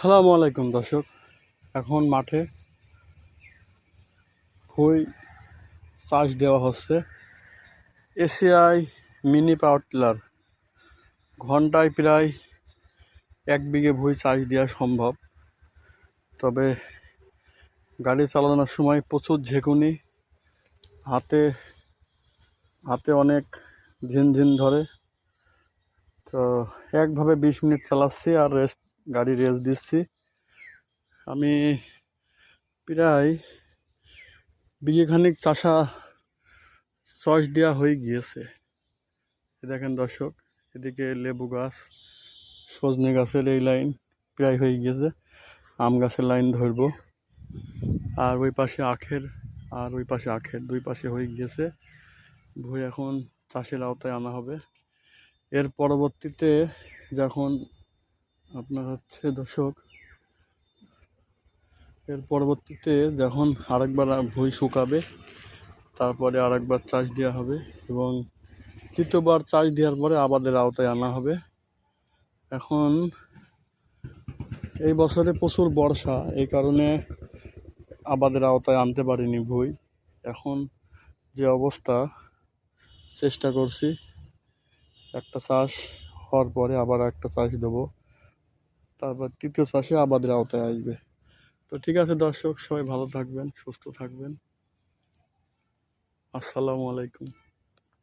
আসসালামু আলাইকুম দর্শক। এখন মাঠে ভুই চাষ দেওয়া হচ্ছে। এসিআই মিনি পাওয়ার টিলার ঘন্টায় প্রায় এক বিঘে ভুই চাষ দেওয়া সম্ভব। তবে গাড়ি চালানোর সময় প্রচুর ঝেঁকুনি, হাতে হাতে অনেক ঝিনঝিন ধরে। তো একভাবে বিশ মিনিট চালাচ্ছি আর রেস্ট গাড়ি রেস্ট দিচ্ছি। আমি প্রায় বিঘেখানিক চাষা চয়েস দেওয়া হয়ে গিয়েছে। দেখেন দর্শক, এদিকে লেবু গাছ, সজনে গাছের এই লাইন প্রায় হয়ে গিয়েছে। আম গাছের লাইন ধরবো। আর ওই পাশে আখের, আর ওই পাশে আখের দুই পাশে হয়ে গিয়েছে। ভুই এখন চাষের আওতায় আনা হবে। এর পরবর্তীতে যখন আপনার হচ্ছে দর্শক, এর পরবর্তীতে যখন আরেকবার ভুঁই শুকাবে, তারপরে আরেকবার চাষ দেওয়া হবে এবং তৃতীয়বার চাষ দেওয়ার পরে আবাদের আওতায় আনা হবে। এখন এই বছরে প্রচুর বর্ষা, এই কারণে আবাদের আওতায় আনতে পারিনি ভুঁই। এখন যে অবস্থা, চেষ্টা করছি একটা চাষ হওয়ার পরে আবার একটা চাষ দেবো। তারপর তৃতীয় চাষে আবাদের আওতায় আসবে। তো ঠিক আছে দর্শক, সবাই ভালো থাকবেন, সুস্থ থাকবেন। আসসালামু আলাইকুম।